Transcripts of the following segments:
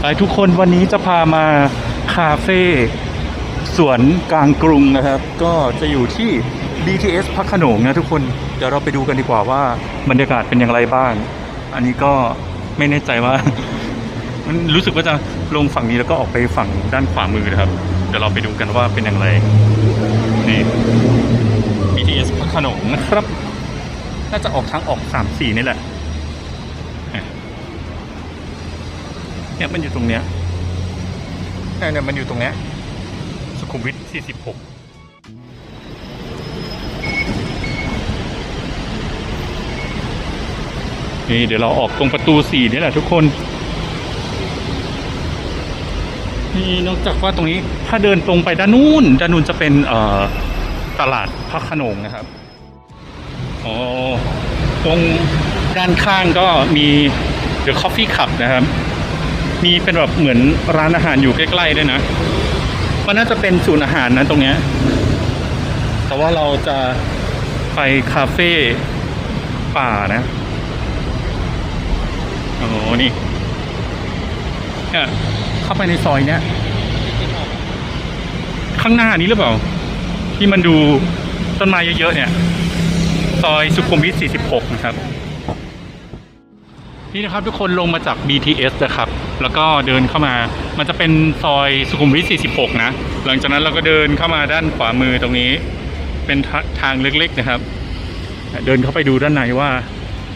ไปทุกคนวันนี้จะพามาคาเฟ่สวนกลางกรุงนะครับ ก็จะอยู่ที่ BTS พักขนงนะทุกคน เดี๋ยวเราไปดูกันดีกว่าว่าบรรยากาศเป็นอย่างไรบ้าง อันนี้ก็ไม่แน่ใจว่า มันรู้สึกว่าจะลงฝั่งนี้แล้วก็ออกไปฝั่งด้านขวามือนะครับ เดี๋ยวเราไปดูกันว่าเป็นอย่างไร นี่ BTS พระโขนงนะครับ น่าจะออกทางออกสามสี่นี่แหละ เนี่ยมันอยู่ตรงเนี้ยเนี่ยเนี่ยมันอยู่ตรงเนี้ยสุขุมวิท46นี่เดี๋ยวเราออกตรงประตูสี่นี่แหละทุกคน นี่นอกจากว่าตรงนี้ถ้าเดินตรงไปด้านนู้นด้านนู้นจะเป็นเอ่อตลาดพระขนงนะครับอ๋อตรงด้านข้างก็มี The Coffee Cup นะครับ มีเป็นแบบเหมือนร้านอาหารอยู่ใกล้ๆด้วยนะ มันน่าจะเป็นศูนย์อาหารนะตรงเนี้ย แต่ว่าเราจะไปคาเฟ่ป่านะโอ้โหนี่เนี่ยเข้าไปในซอยเนี้ย ข้างหน้านี้หรือเปล่า ที่มันดูต้นไม้เยอะๆเนี่ย ซอยสุขุมวิท 46 นะครับ นี่นะครับทุกคนลงมาจาก BTS นะครับ แล้วก็เดินเข้ามา มันจะเป็นซอยสุขุมวิท 46 นะ หลังจากนั้นเราก็เดินเข้ามาด้านขวามือตรงนี้ เป็นทาทางเล็กๆนะครับ เดินเข้าไปดูด้านในว่า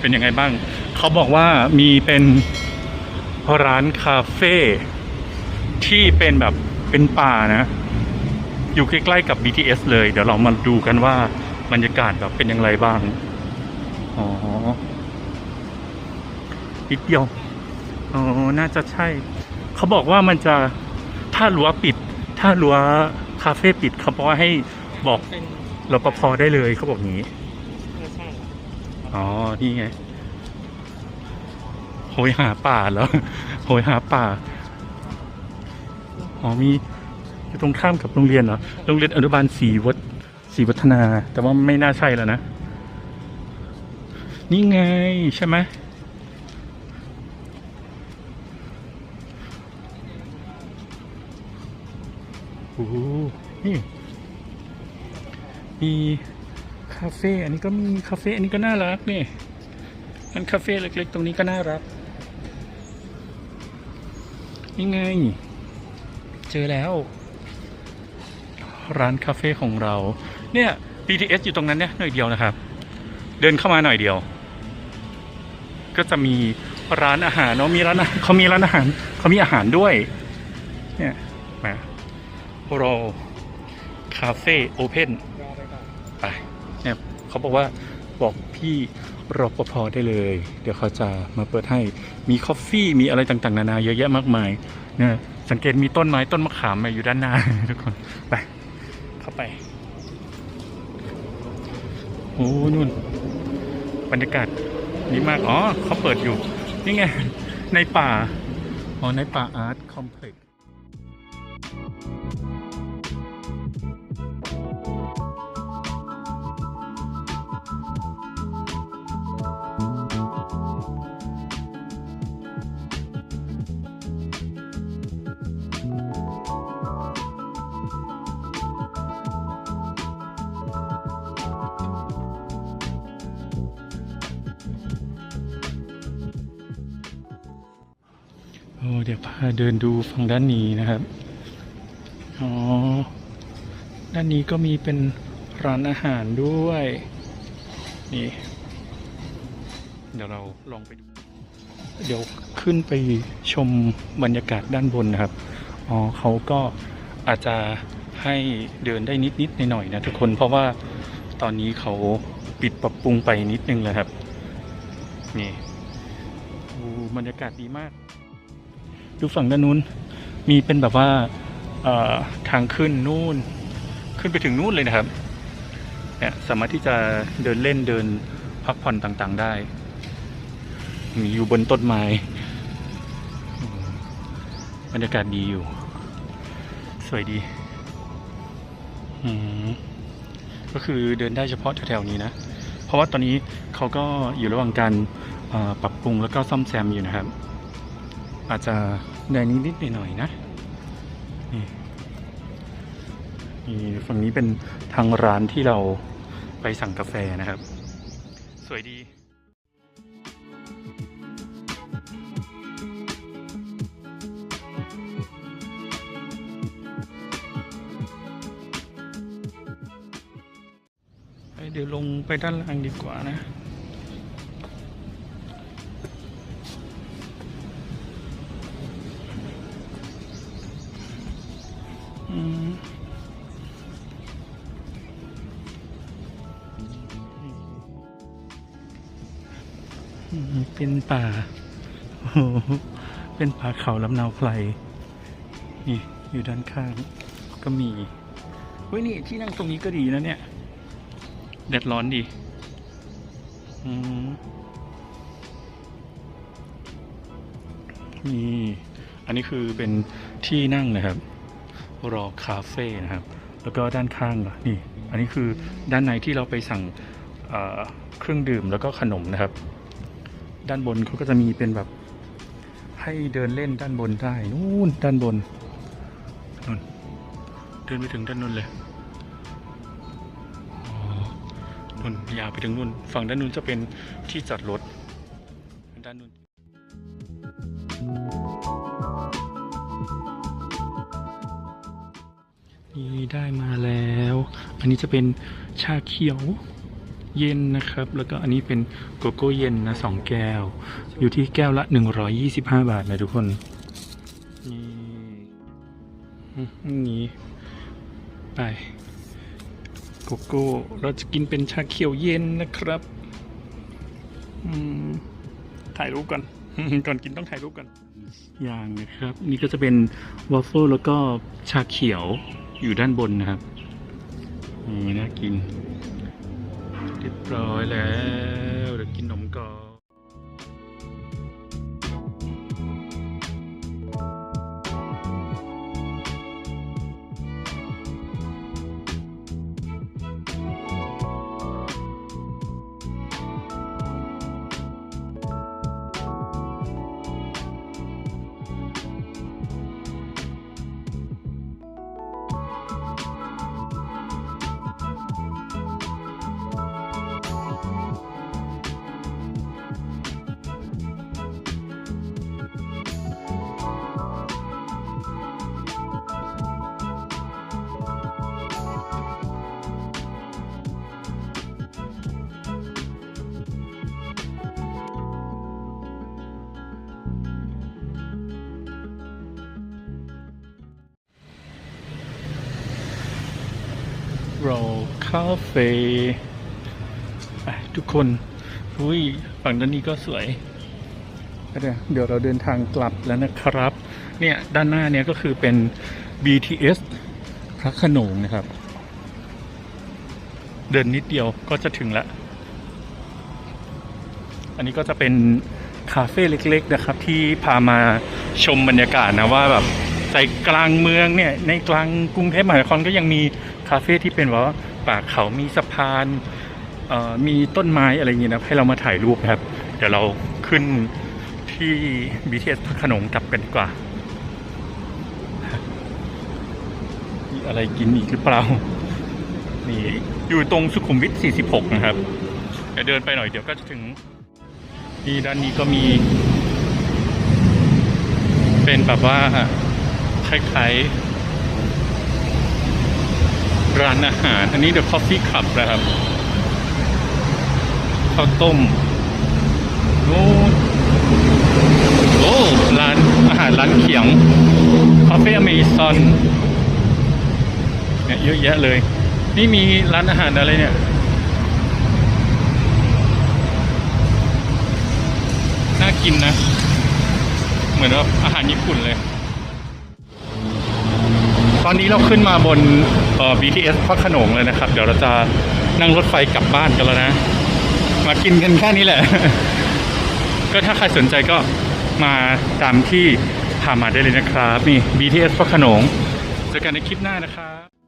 เป็นยังไงบ้าง เขาบอกว่ามีเป็นร้านคาเฟ่ที่เป็นแบบเป็นป่านะ อยู่ใกล้ๆกับ BTS เลย เดี๋ยวเรามาดูกันว่าบรรยากาศแบบเป็นอย่างไรบ้าง อ๋อ นิดเดียวอ๋อน่าจะใช่ เขาบอกว่ามันจะถ้ารั้วปิด ถ้ารั้วคาเฟ่ปิดเขาบอกว่าให้บอกเป็นรปภได้เลยเขาบอกงี้เออใช่อ๋อ นี่ไงโหยหาป่าเหรอโหยหาป่า อ๋อมีอยู่ตรงข้ามกับโรงเรียนเหรอ โรงเรียนอนุบาลศรีวัฒศรีวัฒนา แต่ว่าไม่น่าใช่แล้วนะ นี่ไงใช่ไหม โอ้โหนี่ มีคาเฟ่ อันนี้ก็มีคาเฟ่ อันนี้ก็น่ารักนี่มันคาเฟ่เล็กๆ ตรงนี้ก็น่ารักนี่ไง เจอแล้ว ร้านคาเฟ่ของเรา เนี่ย BTS อยู่ตรงนั้นเนี่ยหน่อยเดียวนะครับ เดินเข้ามาหน่อยเดียว ก็จะมีร้านอาหารเนาะมีร้านเขามีร้านอาหารเขามีอาหารด้วย เนี่ยมา โรคาเฟ่โอเพนรอไปก่อนไปเนี่ยเขาบอกว่าบอกพี่รปภได้เลย เดี๋ยวเขาจะมาเปิดให้มีคอฟฟี่มีอะไรต่างๆ นานาเยอะแยะมากมายเนี่ยสังเกตมีต้นไม้ต้นมะขามอยู่ด้านหน้าทุกคนไปเข้าไปโอ้นู่นบรรยากาศดีมาก อ๋อเขาเปิดอยู่ นี่ไง ในป่า อ๋อ ในป่าอาร์ตคอมเพล็กซ์ โอ้เดี๋ยวพาเดินดูฝั่งด้านนี้นะครับ อ๋อ ด้านนี้ก็มีเป็นร้านอาหารด้วย นี่ เดี๋ยวเราลองไปดู เดี๋ยวขึ้นไปชมบรรยากาศด้านบนนะครับ อ๋อเขาก็อาจจะให้เดินได้นิดๆหน่อยๆนะทุกคน เพราะว่าตอนนี้เขาปิดปรับปรุงไปนิดนึงเลยครับ นี่โอ้บรรยากาศดีมาก ดูฝั่งด้านนู้น มีเป็นแบบว่าทางขึ้นนู่น ขึ้นไปถึงนู่นเลยนะครับ เนี่ยสามารถที่จะเดินเล่นเดินพักผ่อนต่างๆได้ มีอยู่บนต้นไม้บรรยากาศดีอยู่ สวยดี อืมก็คือเดินได้เฉพาะแถวๆนี้นะ เพราะว่าตอนนี้เขาก็อยู่ระหว่างการปรับปรุงแล้วก็ซ่อมแซมอยู่นะครับ อาจจะแดงนิดๆหน่อยๆนะนี่นี่ฝั่งนี้เป็นทางร้านที่เราไปสั่งกาแฟนะครับ สวยดีเอ้ยเดี๋ยวลงไปด้านล่างดีกว่านะ เป็นป่าโอ้โหเป็นป่าเขาลำเนาไพรนี่อยู่ด้านข้างก็มีเฮ้ยนี่ที่นั่งตรงนี้ก็ดีนะเนี่ยแดดร้อนดีอืมนี่อันนี้คือเป็นที่นั่งนะครับ รอคาเฟ่นะครับ แล้วก็ด้านข้างนี่ อันนี้คือด้านในที่เราไปสั่งเครื่องดื่มแล้วก็ขนมนะครับ ด้านบนเขาก็จะมีเป็นแบบให้เดินเล่นด้านบนได้นู่นด้านบนนู่นเดินไปถึงด้านนู้นเลยนู่นยาวไปถึงนู่นฝั่งด้านนู้นจะเป็นที่จอดรถด้านนู้นนี่ได้มาแล้ว อันนี้จะเป็นชาเขียว เย็นนะครับ แล้วก็อันนี้เป็นโกโก้เย็นนะสองแก้ว อยู่ที่แก้วละ 125 บาทนะทุกคนนี่อืมนี่ไปโกโก้ เราจะกินเป็นชาเขียวเย็นนะครับถ่ายรูปก่อน ก่อนกินต้องถ่ายรูปก่อนอย่างนะครับ นี่ก็จะเป็นวอฟเฟิลแล้วก็ชาเขียวอยู่ด้านบนนะครับนี่น่ากิน เรียบร้อยแล้ว โรคาเฟ่ทุกคนอุ้ยฝั่งด้านนี้ก็สวย เดี๋ยวเราเดินทางกลับแล้วนะครับ เนี่ยด้านหน้าเนี่ยก็คือเป็น BTS พระขนงนะครับ เดินนิดเดียวก็จะถึงล้วอันนี้ก็จะเป็นคาเฟ่เล็ก ๆนะครับ ที่พามาชมบรรยากาศนะว่าแบบใจกลางเมืองเนี่ยในกลางกรุงเทพมหานครก็ยังมีาเฟ่ที่เป็นว่าป่าเขามีสะพานมีต้นไม้อะไรอย่างเงี้ยนะให้เรามาถ่ายรูปนะครับ เดี๋ยวเราขึ้นที่ BTS พระขนงกลับกันดีกว่า มีอะไรกินอีกหรือเปล่า นี่ อยู่ตรงสุขุมวิท 46 นะครับ เดี๋ยวเดินไปหน่อยเดี๋ยวก็จะถึง นี่ด้านนี้ก็มี เป็นแบบว่าคล้ายๆ ร้านอาหาร อันนี้ The Coffee Club นะครับข้าวต้มโอ้โอ้ร้านอาหารร้านเขียง Coffee Amazon เนี่ยเยอะแยะเลย นี่มีร้านอาหารอะไรเนี่ยน่ากินนะ เหมือนว่าอาหารญี่ปุ่นเลย ตอนนี้เราขึ้นมาบนเอ่อ BTS พระขนงเลยนะครับ เดี๋ยวเราจะนั่งรถไฟกลับบ้านกันแล้วนะ มากินกันแค่นี้แหละ ก็ถ้าใครสนใจก็มาตามที่พามาได้เลยนะครับ นี่ BTS พระขนงเจอกันในคลิปหน้านะครับ